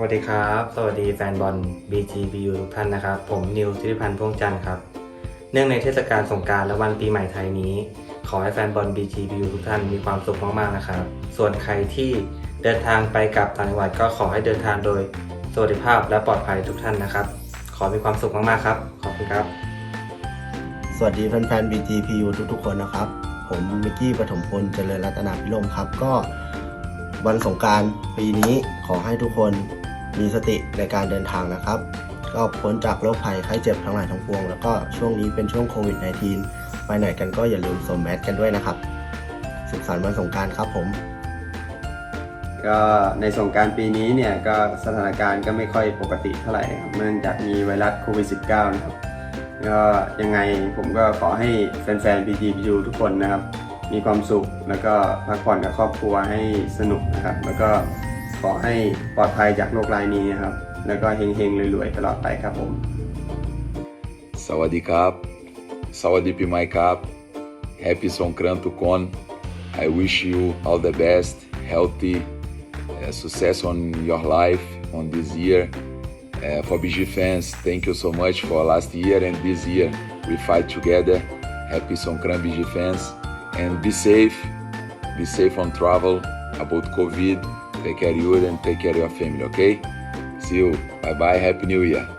วัสดีครับ สวัสดีแฟนบอล BGBU ทุกท่านนะครับ ผมนิวธิริพันธ์พ่วงจันทร์ครับ เนื่องในเทศกาลสงการและวันปีใหม่ไทยนี้ ขอให้แฟนบอล BGBU ทุกท่านมีความสุขมากๆนะครับ ส่วนใครที่เดินทางไปกับต่างจังหวัดก็ขอให้เดินทางโดยสวัสดิภาพและปลอดภัยทุกท่านนะครับ ขอมีความสุขมากๆครับ ขอบคุณครับ สวัสดีแฟนๆ BGPU ทุกๆ คนนะครับ ผมมิกกี้ปฐมพลเจริญรัตนาพิรมครับก็วันสงการปีนี้ขอให้ทุกคน มีสติในการเดินทางนะครับ ก็พ้นจากโรคภัยไข้เจ็บทั้งหลายทั้งปวง แล้วก็ช่วงนี้เป็นช่วงโควิด -19 ไปไหนกันก็อย่าลืมสวมแมสกันด้วยนะครับ สุขสันต์วันสงการครับผม ก็ในสงการปีนี้เนี่ยก็สถานการณ์ก็ไม่ค่อยปกติเท่าไหร่ครับเนื่องจากมีไวรัสโควิด -19 นะครับก็ยังไงผมก็ขอให้แฟนๆ BGPU ทุกคนนะครับ มีความสุขแล้วก็พักผ่อนกับครอบครัวให้สนุกนะครับ แล้วก็ ขอให้ปลอดภัยจากโรครายนี้นะครับ แล้วก็เฮงๆรวยๆตลอดไปครับผม สวัสดีครับ สวัสดีปีใหม่ครับ Happy Songkran to Con. I wish you all the best, healthy, uh, success on your life on this year. Uh, for BG fans, thank you so much for last year and this year. We fight together. Happy Songkran BG fans. And be safe. Be safe on travel about COVID. Take care of you and take care of your family, okay? See you. Bye bye. Happy New Year.